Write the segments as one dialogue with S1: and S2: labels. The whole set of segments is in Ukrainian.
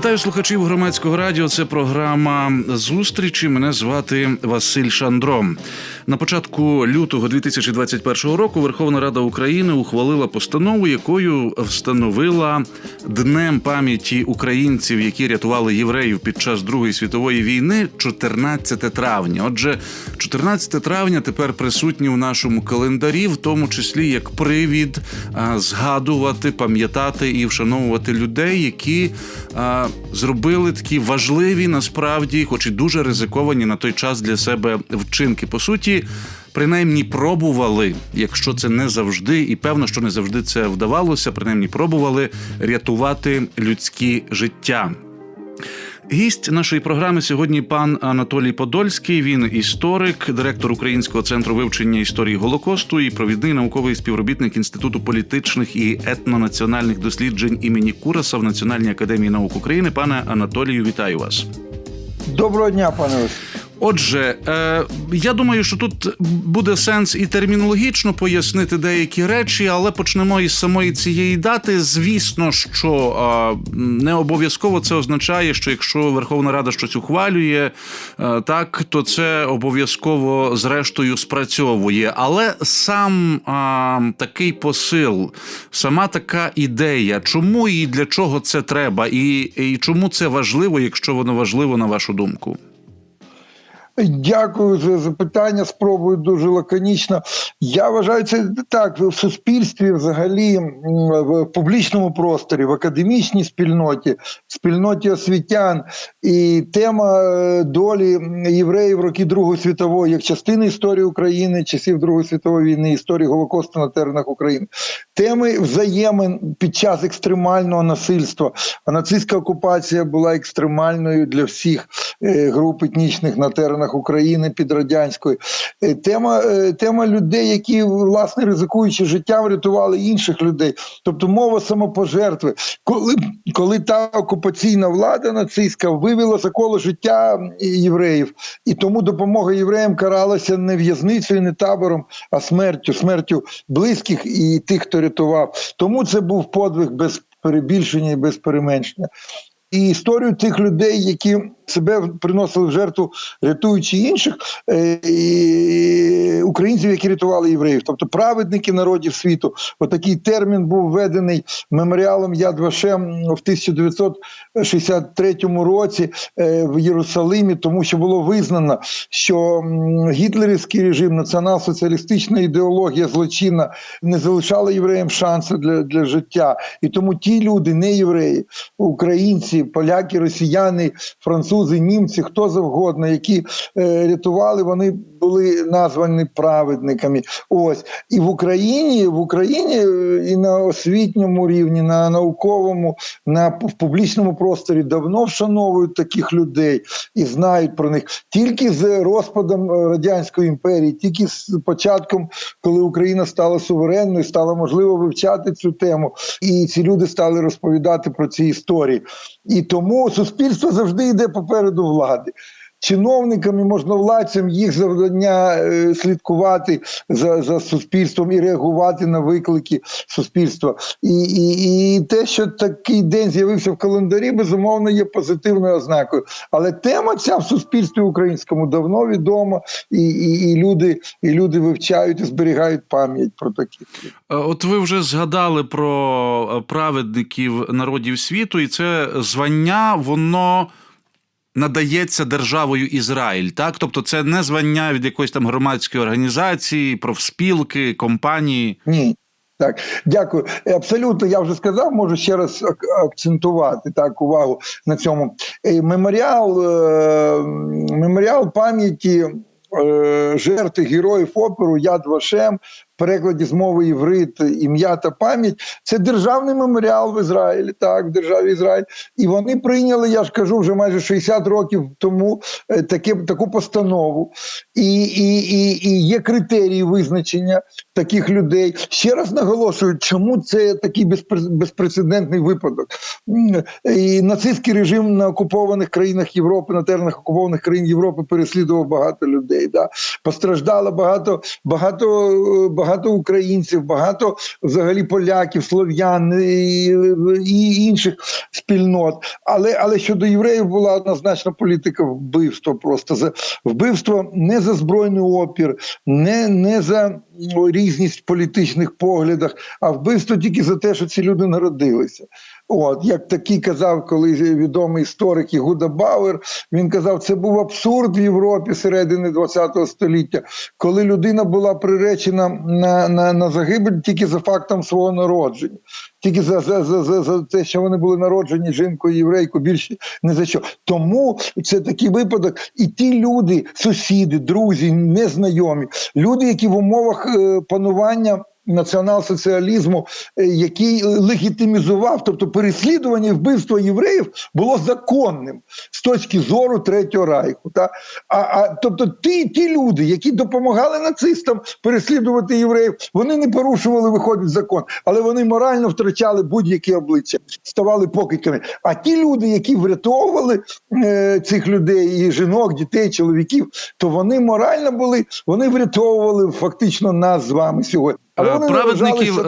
S1: Вітаю слухачів громадського радіо. Це програма зустрічі. Мене звати Василь Шандро. На початку лютого 2021 року Верховна Рада України ухвалила постанову, якою встановила днем пам'яті українців, які рятували євреїв під час Другої світової війни, 14 травня. Отже, 14 травня тепер присутні в нашому календарі, в тому числі як привід згадувати, пам'ятати і вшановувати людей, які зробили такі важливі, насправді, хоч і дуже ризиковані на той час для себе вчинки. По суті, принаймні пробували, якщо це не завжди, і певно, що не завжди це вдавалося, принаймні пробували рятувати людські життя. Гість нашої програми сьогодні пан Анатолій Подольський. Він історик, директор Українського центру вивчення історії Голокосту і провідний науковий співробітник інституту політичних і етнонаціональних досліджень імені Кураса в Національній академії наук України. Пане Анатолію, вітаю вас.
S2: Доброго дня, пане.
S1: Отже, е, я думаю, що тут буде сенс і термінологічно пояснити деякі речі, але почнемо із самої цієї дати. Звісно, що е, не обов'язково це означає, що якщо Верховна Рада щось ухвалює, е, так то це обов'язково зрештою спрацьовує. Але сам е, такий посил, сама така ідея, чому і для чого це треба, і, і чому це важливо, якщо воно важливо на вашу думку.
S2: Дякую за запитання. Спробую дуже лаконічно. Я вважаю це так в суспільстві, взагалі, в публічному просторі, в академічній спільноті, спільноті освітян. І тема е, долі євреїв роки Другої світової, як частини історії України, часів Другої світової війни, історії Голокосту на теренах України, теми взаємин під час екстремального насильства. А нацистська окупація була екстремальною для всіх е, груп етнічних на теренах теренах України під радянською. Е, тема е, тема людей, які власне ризикуючи життям, врятували інших людей. Тобто мова самопожертви, коли коли та окупаційна влада нацистська вивела за коло життя євреїв, і тому допомога євреям каралася не в'язницею, не табором, а смертю, смертю близьких і тих, хто рятував. Тому це був подвиг без перебільшення і без переменшення. І історію тих людей, які себе приносили в жертву, рятуючи інших е, і українців, які рятували євреїв, тобто праведники народів світу. Отакий термін був введений меморіалом Яд Вашем в 1963 році е, в Єрусалимі, тому що було визнано, що гітлерівський режим, націонал-соціалістична ідеологія злочинна не залишала євреям шансу для, для життя. І тому ті люди, не євреї, українці, поляки, росіяни, французи французи, німці, хто завгодно, які е, рятували, вони були названі праведниками. Ось і в Україні, в Україні е, і на освітньому рівні, на науковому, на в публічному просторі давно вшановують таких людей і знають про них тільки з розпадом е, радянської імперії, тільки з початком, коли Україна стала суверенною, стало можливо вивчати цю тему, і ці люди стали розповідати про ці історії. І тому суспільство завжди йде попереду влади чиновникам і можновладцям їх завдання е, слідкувати за за суспільством і реагувати на виклики суспільства. І, і, І те, що такий день з'явився в календарі, безумовно є позитивною ознакою. Але тема ця в суспільстві українському давно відома, і і, і люди і люди вивчають і зберігають пам'ять про такі.
S1: Е, от ви вже згадали про е, праведників народів світу, і це звання, воно надається державою Ізраїль, так тобто це не звання від якоїсь там громадської організації, профспілки, компанії.
S2: Ні. Так, дякую. Абсолютно, я вже сказав, можу ще раз акцентувати так увагу на цьому. Е, меморіал е, меморіал пам'яті е, героїв оперу Яд Вашем перекладі з мови іврит ім'я та пам'ять. Це державний меморіал в Ізраїлі, так, в державі Ізраїль. І вони прийняли, я ж кажу, вже майже 60 років тому е, таке, таку постанову. І, і, і, і є критерії визначення таких людей. Ще раз наголошую, чому це такий безпрецедентний випадок. І нацистський режим на окупованих країнах Європи, на теренах окупованих країн Європи переслідував багато людей. Да? Постраждало багато, багато, е, багато українців, багато взагалі поляків, слов'ян і, інших спільнот. Але, але щодо євреїв була однозначна політика вбивства. Просто за вбивство не за збройний опір, не, не за ну, різність в політичних поглядах, а вбивство тільки за те, що ці люди народилися. От як такий казав, коли відомий історик Ігуда Бауер, він казав, це був абсурд в Європі середини ХХ століття, коли людина була приречена на, на, на загибель тільки за фактом свого народження, тільки за, за, за, за, за те, що вони були народжені жінкою єврейкою, більше не за що. Тому це такий випадок, і ті люди, сусіди, друзі, незнайомі, люди, які в умовах е, панування націонал-соціалізму, е, який легітимізував, тобто переслідування і вбивство євреїв було законним з точки зору Третього Райху. Та? А, а тобто ті, ті люди, які допомагали нацистам переслідувати євреїв, вони не порушували, виходить закон, але вони морально втрачали будь-які обличчя, ставали покидьками. А ті люди, які врятовували е, цих людей, і жінок, дітей, чоловіків, то вони морально були, вони врятовували фактично нас з вами сьогодні. Але
S1: Е,
S2: вони
S1: праведників,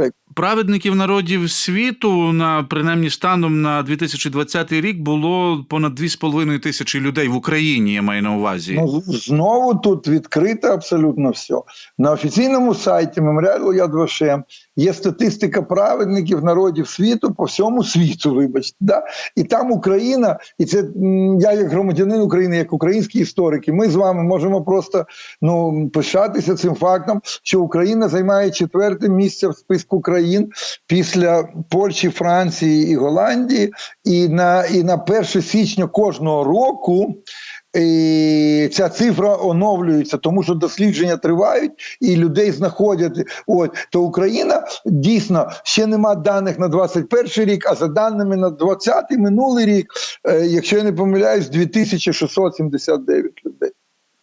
S1: е. Праведників народів світу на принаймні станом на 2020 рік було понад 2,5 тисячі людей в Україні. Я маю на увазі.
S2: Ну, знову тут відкрите абсолютно все. На офіційному сайті меморіалу Яд Вашем є статистика праведників народів світу по всьому світу, вибачте. Да? І там Україна, і це я як громадянин України, як український історик, і ми з вами можемо просто ну, пишатися цим фактом, що Україна займає четверте місце в списку країн після Польщі, Франції і Голландії. І на, і на 1 січня кожного року. І ця цифра оновлюється, тому що дослідження тривають і людей знаходять. От то Україна дійсно ще нема даних на 21 рік, а за даними на 20 минулий рік, е, якщо я не помиляюсь, 2679 людей.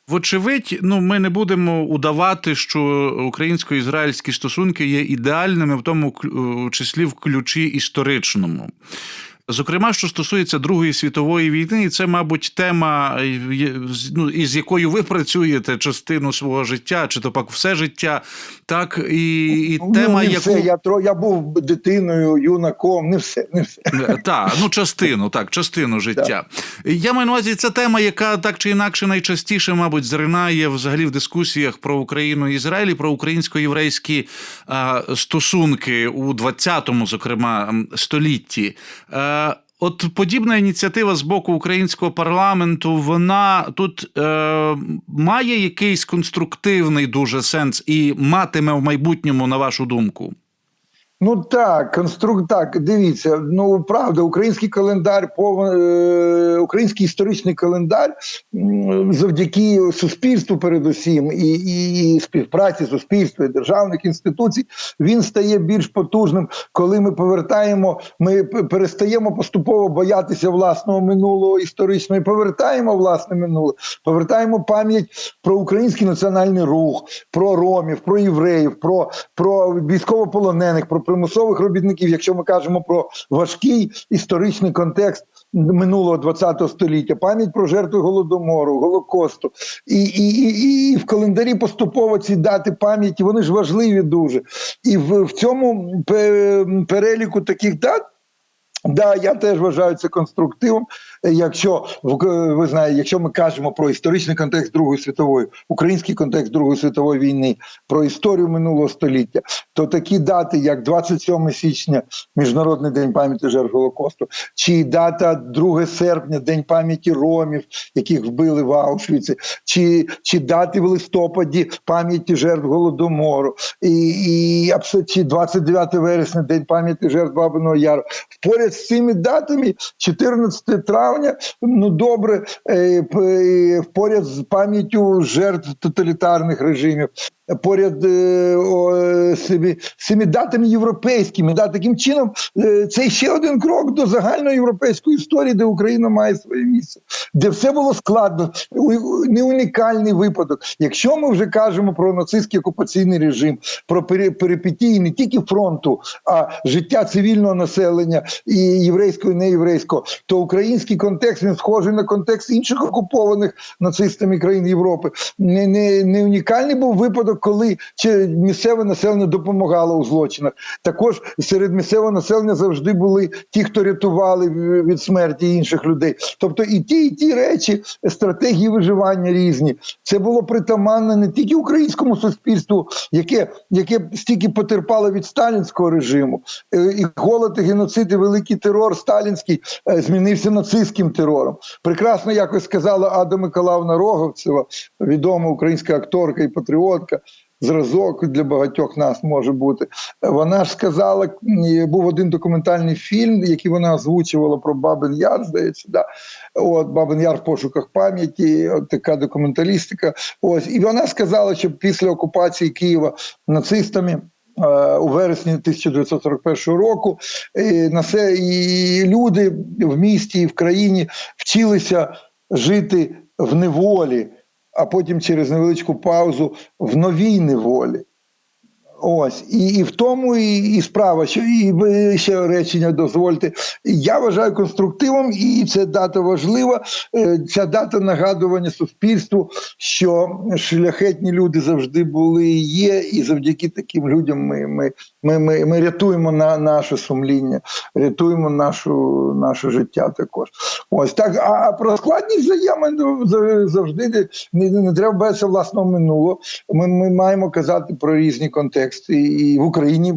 S1: Вочевидь, ну ми не будемо удавати, що українсько-ізраїльські стосунки є ідеальними, в тому числі в ключі історичному. Зокрема, що стосується Другої світової війни, і це, мабуть, тема, е, ну, із якою ви працюєте частину свого життя, чи то пак все життя, так і, і
S2: Ну,
S1: тема,
S2: не
S1: яку
S2: все. Я тро я був дитиною, юнаком, не все, не все.
S1: Так, ну частину, так, частину життя. Я маю на увазі, це тема, яка так чи інакше найчастіше, мабуть, зринає взагалі в дискусіях про Україну і Ізраїль, і про українсько-єврейські а, стосунки у 20-му, зокрема, столітті. Е, От подібна ініціатива з боку українського парламенту, вона тут е, має якийсь конструктивний дуже сенс і матиме в майбутньому, на вашу думку.
S2: Ну так, конструк так, дивіться. Ну правда, український календар, пов... е, український історичний календар завдяки суспільству, передусім, і, і, і співпраці суспільства і державних інституцій, він стає більш потужним, коли ми повертаємо, ми перестаємо поступово боятися власного минулого історичного і повертаємо власне минуле, повертаємо пам'ять про український національний рух, про ромів, про євреїв, про, про військовополонених, про примусових робітників, якщо ми кажемо про важкий історичний контекст минулого ХХ століття, пам'ять про жертви голодомору, голокосту, і, і, і, і в календарі поступово ці дати пам'яті вони ж важливі дуже. І в, в цьому переліку таких дат. Да, я теж вважаю це конструктивом. Якщо ви знаєте, якщо ми кажемо про історичний контекст Другої світової, український контекст Другої світової війни, про історію минулого століття, то такі дати, як 27 січня, Міжнародний день пам'яті жертв Голокосту, чи дата 2 серпня, День пам'яті ромів, яких вбили в Аушвіці, чи, чи дати в листопаді пам'яті жертв голодомору, і, і чи 29 вересня, День пам'яті жертв Бабиного Яру. Поряд з цими датами, 14 травня, ну добре, е, е, поряд з пам'яттю жертв тоталітарних режимів. Поряд е, е, цими, датами європейськими. Да, таким чином, е, це ще один крок до загальноєвропейської історії, де Україна має своє місце, де все було складно, не унікальний випадок. Якщо ми вже кажемо про нацистський окупаційний режим, про пере- перипетії не тільки фронту, а життя цивільного населення і єврейського, і неєврейського, то український контекст він схожий на контекст інших окупованих нацистами країн Європи. Не, не, не унікальний був випадок, коли чи місцеве населення допомагало у злочинах. Також серед місцевого населення завжди були ті, хто рятували від смерті інших людей. Тобто і ті, і ті речі, стратегії виживання різні. Це було притаманне не тільки українському суспільству, яке, яке стільки потерпало від сталінського режиму, Е, і голод, і геноцид, і великий терор сталінський е, змінився нацистським терором. Прекрасно якось сказала Ада Миколаївна Роговцева, відома українська акторка і патріотка. Зразок для багатьох нас може бути. Вона ж сказала, був один документальний фільм, який вона озвучувала про Бабин Яр, здається, да. От Бабин Яр в пошуках пам'яті, така документалістика. Ось і вона сказала, що після окупації Києва нацистами. е, У вересні 1941 року і на це і люди в місті і в країні вчилися жити в неволі, а потім через невеличку паузу в новій неволі. Ось і, і в тому і, і справа, що і ще речення дозвольте. Я вважаю конструктивом, і ця дата важлива. Е, Ця дата нагадування суспільству, що шляхетні люди завжди були і є, і завдяки таким людям ми, ми, ми, ми, ми рятуємо на наше сумління, рятуємо нашу, наше життя також. Ось так. А, а про складність взаємин ну, завжди не, не, треба боятися власного минулого. Ми, ми маємо казати про різні контексти, і в Україні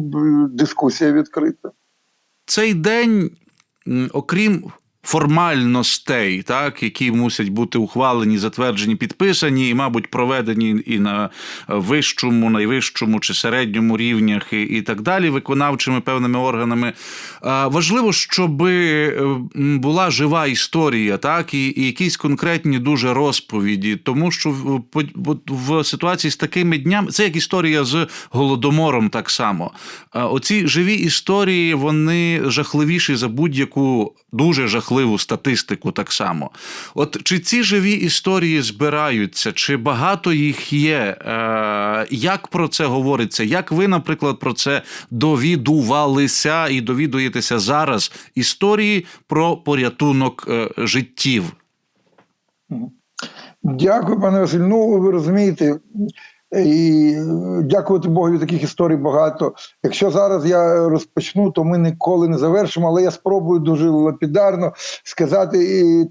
S2: дискусія відкрита.
S1: цей день, окрім формальностей, так, які мусять бути ухвалені, затверджені, підписані, і, мабуть, проведені і на вищому, найвищому чи середньому рівнях, і, і так далі, виконавчими певними органами. А, Важливо, щоб була жива історія, так, і, і якісь конкретні дуже розповіді, тому що в, в ситуації з такими днями це як історія з голодомором, так само. А Оці живі історії вони жахливіші за будь-яку дуже жахливу статистику, так само. От чи ці живі історії збираються, чи багато їх є? Е, Як про це говориться? Як ви, наприклад, про це довідувалися і довідуєтеся зараз історії про порятунок е, життів?
S2: Дякую, пане Василь. Ну, ви розумієте, і е, дякувати Богу, таких історій багато. Якщо зараз я розпочну, то ми ніколи не завершимо, але я спробую дуже лапідарно сказати і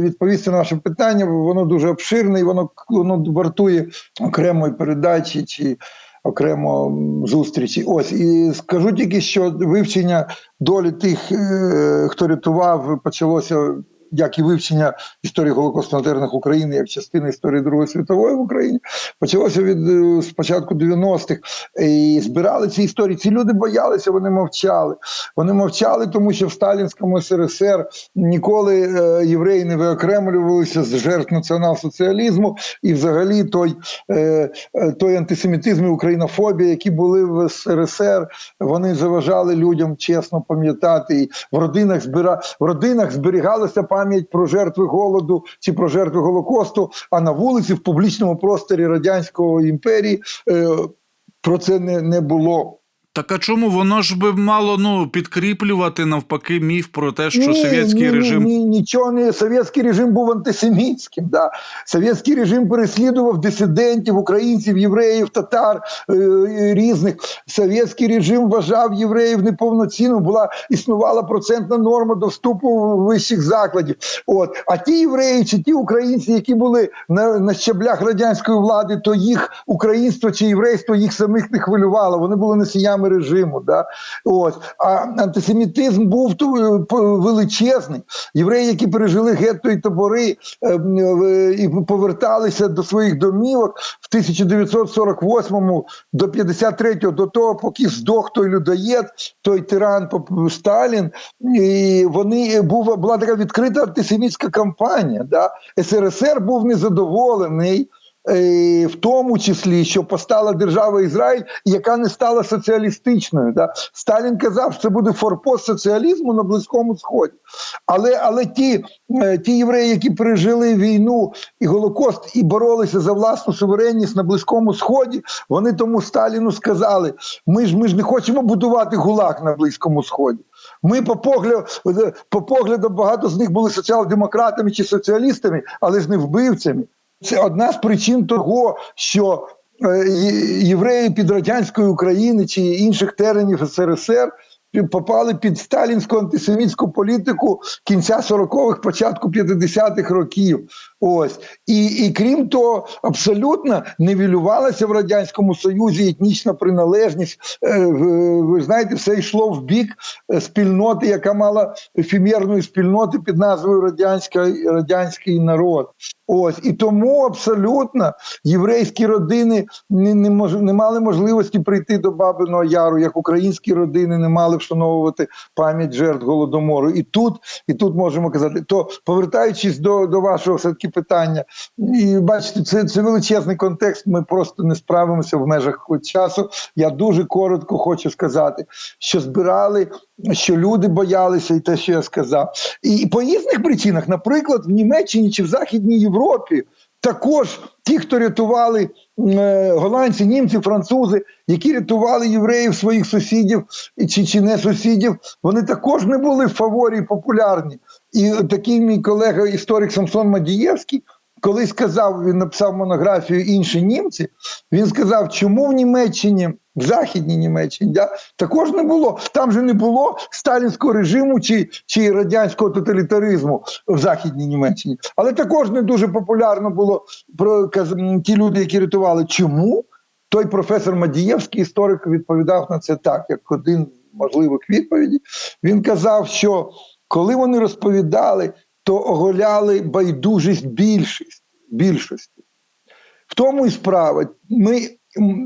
S2: відповісти на ваше питання. бо Воно дуже обширне і воно, воно вартує окремої передачі чи окремо зустрічі. Ось і скажу тільки, що вивчення долі тих, е, хто рятував, почалося. Як і вивчення історії Голокосту на України як частина історії Другої світової в Україні почалося від е, спочатку 90-х. І збирали ці історії. Ці люди боялися, вони мовчали. Вони мовчали, тому що в сталінському СРСР ніколи е, євреї не виокремлювалися з жертв націонал-соціалізму, і взагалі той, е, е, той антисемітизм і українофобія, які були в СРСР, вони заважали людям чесно пам'ятати. І в родинах збира... в родинах зберігалася пам'ять про жертви голоду чи про жертви Голокосту, а на вулиці в публічному просторі радянської імперії е, про це не, не було.
S1: Так а чому воно ж би мало ну підкріплювати навпаки міф про те, що
S2: Ні,
S1: совєтський
S2: ні,
S1: режим
S2: ні, нічого не совєтський режим був антисемітським. Да. Совєтський режим переслідував дисидентів, українців, євреїв, татар е, різних. Совєтський режим вважав євреїв неповноцінним. Була існувала процентна норма до вступу вищих закладів. От а ті євреї чи ті українці, які були на, на щаблях радянської влади, то їх українство чи єврейство їх самих не хвилювало. Вони були носіями режиму. Да? От. А антисемітизм був е, величезний. Євреї, які пережили гетто і табори е, е, і поверталися до своїх домівок в 1948 до 53-го, до того, поки здох той людоєд, той тиран Сталін, і вони був була така відкрита антисемітська кампанія. Да? СРСР був незадоволений е, в тому числі, що постала держава Ізраїль, яка не стала соціалістичною. Да? Сталін казав, що це буде форпост соціалізму на Близькому Сході. Але, але ті, е, ті євреї, які пережили війну і Голокост і боролися за власну суверенність на Близькому Сході, вони тому Сталіну сказали: ми ж ми ж не хочемо будувати гулаг на Близькому Сході. Ми по погляду, по погляду багато з них були соціал-демократами чи соціалістами, але ж не вбивцями. Це одна з причин того, що е, євреї під радянської України чи інших теренів СРСР попали під сталінську антисемітську політику кінця 40-х, початку 50-х років. Ось і, і крім того, абсолютно нівелювалася в радянському союзі етнічна приналежність. Е, Ви знаєте, все йшло в бік е, спільноти, яка мала ефемерної спільноти під назвою радянська радянський народ. Ось і тому абсолютно єврейські родини не, не, мож, не мали можливості прийти до Бабиного Яру, як українські родини не мали вшановувати пам'ять жертв голодомору. І тут, і тут можемо казати, то повертаючись до, до вашого все таки питання, і бачите, це, це величезний контекст. Ми просто не справимося в межах часу. Я дуже коротко хочу сказати, що збирали, що люди боялися, і те, що я сказав, і, по різних причинах, наприклад, в Німеччині чи в Західній Європі. Також ті, хто рятували е, голландці, німці, французи, які рятували євреїв своїх сусідів чи, чи не сусідів, вони також не були в фаворі популярні. І такий мій колега, історик Самсон Мадієвський, коли сказав, він написав монографію інші німці, він сказав, чому в Німеччині, в Західній Німеччині, да, також не було. Там же не було сталінського режиму чи, чи радянського тоталітаризму в Західній Німеччині. Але також не дуже популярно було про ті люди, які рятували. Чому? Той професор Мадієвський історик відповідав на це так, як один з можливих відповідей. Він казав, що коли вони розповідали, то оголяли байдужість більшість, більшості. В тому і справа. Ми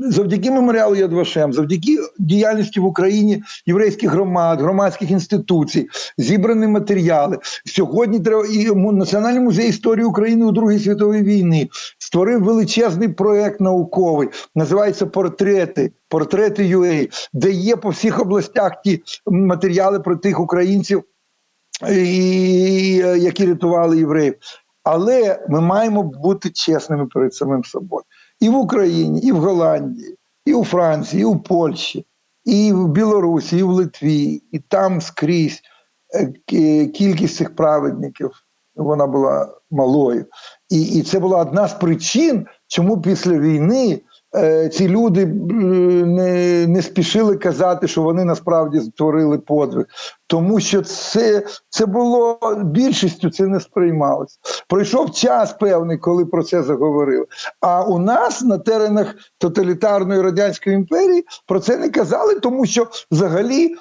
S2: завдяки меморіалу Яд Вашем, завдяки діяльності в Україні єврейських громад, громадських інституцій, зібрані матеріали. Сьогодні треба і Національний музей історії України у Другій світовій війни створив величезний проект науковий, називається Портрети. Портрети UA, де є по всіх областях ті матеріали про тих українців, і, які рятували євреїв. Але ми маємо бути чесними перед самим собою. І в Україні, і в Голландії, і у Франції, і у Польщі, і в Білорусі, і в Литві, і там скрізь е, кількість цих праведників вона була малою. І, і це була одна з причин, чому після війни ці люди е, не, не спішили казати, що вони насправді створили подвиг. Тому що це, це було більшістю, це не сприймалося. Пройшов час певний, коли про це заговорили. А у нас на теренах тоталітарної радянської імперії про це не казали, тому що взагалі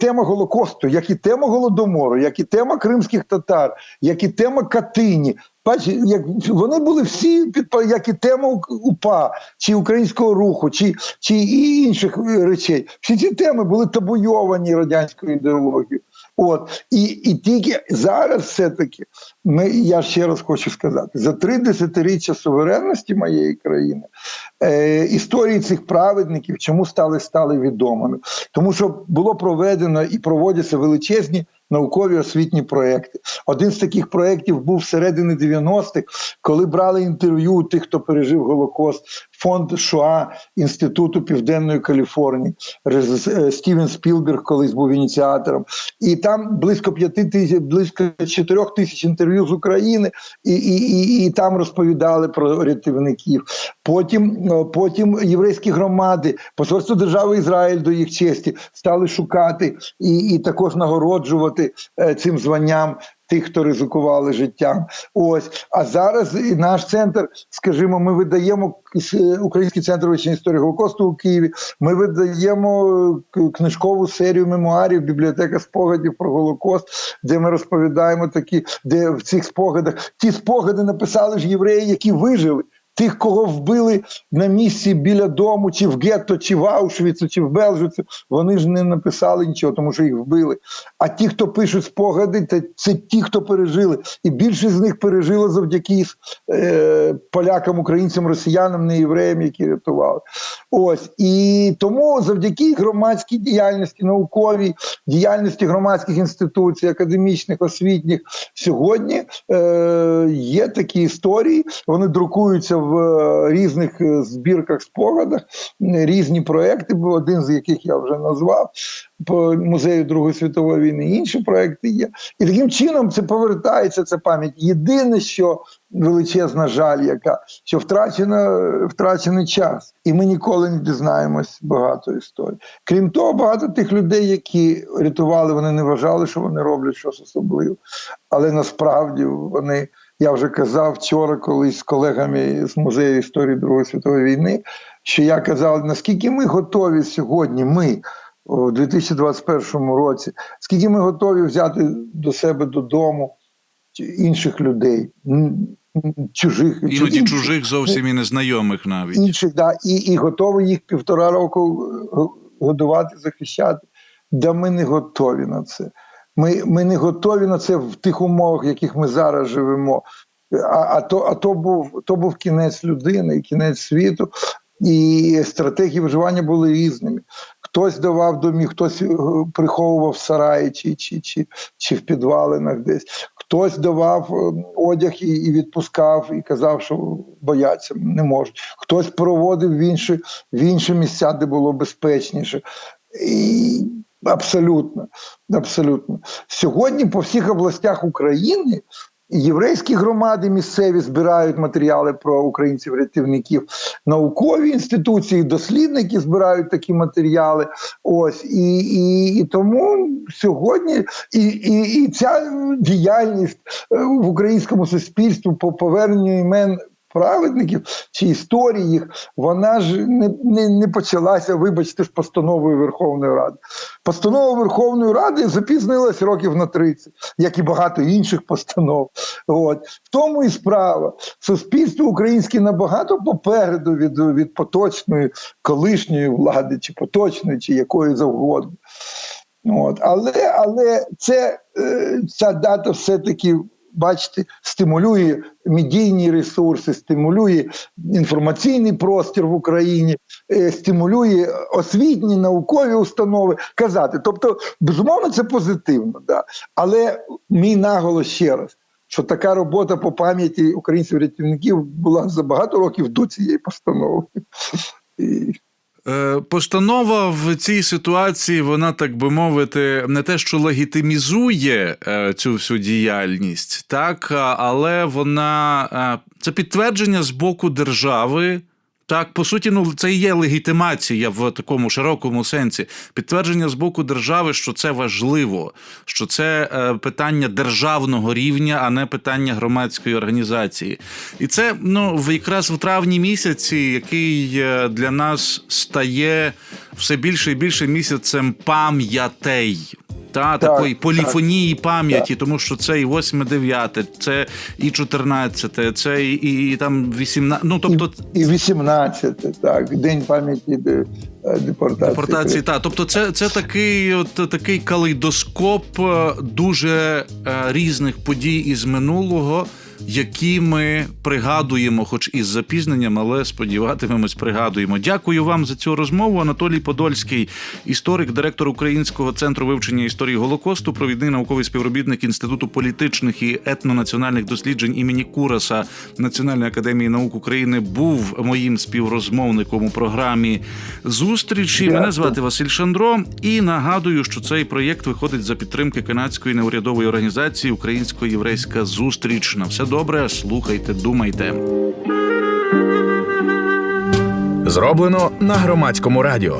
S2: тема Голокосту, як і тема голодомору, як і тема кримських татар, як і тема Катині. Бачите, як вони були всі під як і тема УПА, чи українського руху, чи, чи інших е, речей. Всі ці теми були табуйовані радянською ідеологією. От і, і тільки зараз, все-таки, ми я ще раз хочу сказати: за три десятиріччя суверенності моєї країни е, історії цих праведників чому стали стали відомими? Тому що було проведено і проводяться величезні наукові освітні проекти. Один з таких проєктів був всередині 90-х, коли брали інтерв'ю у тих, хто пережив Голокост, фонд Шоа Інституту Південної Каліфорнії. Е, Стівен Спілберг колись був ініціатором. І там близько п'яти тисяч, близько чотирьох тисяч інтерв'ю з України, і, і, і, і там розповідали про рятівників. Потім, потім єврейські громади, посольство держави Ізраїль до їх честі стали шукати і, і також нагороджувати е, цим званням тих, хто ризикували життям. Ось а зараз і наш центр, скажімо, ми видаємо е, Український центр вивчення історії Голокосту у Києві. Ми видаємо книжкову серію мемуарів, бібліотека спогадів про Голокост, де ми розповідаємо такі, де в цих спогадах ті спогади написали ж євреї, які вижили. Тих, кого вбили на місці біля дому, чи в гетто, чи в Аушвіцу, чи в Белжиці, вони ж не написали нічого, тому що їх вбили. А ті, хто пишуть спогади, це, це ті, хто пережили. І більшість з них пережило завдяки е, полякам, українцям, росіянам, не євреям, які рятували. Ось і тому завдяки громадській діяльності, науковій діяльності громадських інституцій, академічних, освітніх сьогодні е, є такі історії. Вони друкуються в е, різних е, збірках, спогадах, різні проекти, один з яких я вже назвав по музею Другої світової війни. Інші проекти є. І таким чином це повертається ця пам'ять. Єдине, що величезна жаль, яка що втрачено, втрачений час, і ми ніколи не дізнаємось багато історій. Крім того, багато тих людей, які рятували, вони не вважали, що вони роблять щось особливе. Але насправді вони, я вже казав вчора, колись з колегами з музею історії Другої світової війни, що я казав, наскільки ми готові сьогодні, ми. У 2021 році, скільки ми готові взяти до себе додому інших людей, чужих
S1: іноді інших, чужих зовсім і незнайомих навіть
S2: інших, да, і і готові їх півтора року годувати, захищати. Да ми не готові на це. Ми ми не готові на це в тих умовах, в яких ми зараз живемо. А а, то а то був то був кінець людини, кінець світу, і стратегії виживання були різними. Хтось давав домі, хтось приховував в сараї чи чи, чи, чи в підвалинах десь, хтось давав одяг і, і відпускав, і казав, що бояться, не можуть. Хтось проводив в інші, в інші місця, де було безпечніше. І Абсолютно, абсолютно. Сьогодні по всіх областях України єврейські громади місцеві збирають матеріали про українців-рятівників, наукові інституції, дослідники збирають такі матеріали. Ось і і, і тому сьогодні і, і, і ця діяльність в українському суспільстві по поверненню імен праведників чи історії їх, вона ж не не, не почалася, вибачте, з постановою Верховної Ради. Постанова Верховної Ради запізнилась років на 30, як і багато інших постанов. От в тому і справа. Суспільство українське набагато попереду від, від поточної колишньої влади, чи поточної, чи якої завгодно. От. Але але це, е, ця дата все-таки бачите, стимулює медійні ресурси, стимулює інформаційний простір в Україні, е, стимулює освітні наукові установи казати. Тобто, безумовно, це позитивно, да. але мій наголос ще раз. Що така робота по пам'яті українців рятівників була за багато років до цієї постанови.
S1: Е, постанова в цій ситуації, вона, так би мовити, не те, що легітимізує е, цю всю діяльність, так, але вона е, це підтвердження з боку держави. Так, по суті, ну це і є легітимація в такому широкому сенсі. Підтвердження з боку держави, що це важливо, що це е, питання державного рівня, а не питання громадської організації. І це ну якраз в травні місяці, який е, для нас стає все більше і більше місяцем пам'ятей та так, такої поліфонії так, пам'яті, так. тому що це і 8-9, це і 14, це і, і, і там 18, ну тобто
S2: і, і 18, так, день пам'яті е, депортації.
S1: Депортації, так. Тобто, це це такий от такий калейдоскоп е, дуже е, різних подій із минулого які ми пригадуємо, хоч із запізненням, але сподіватимемось, пригадуємо. Дякую вам за цю розмову. Анатолій Подольський, історик, директор Українського центру вивчення історії Голокосту, провідний науковий співробітник інституту політичних і етнонаціональних досліджень імені Кураса Національної академії наук України, був моїм співрозмовником у програмі зустрічі. Мене звати Василь Шандро, і нагадую, що цей проєкт виходить за підтримки канадської неурядової організації Українсько-єврейська зустріч. На все добре, слухайте, думайте.
S3: Зроблено на громадському радіо.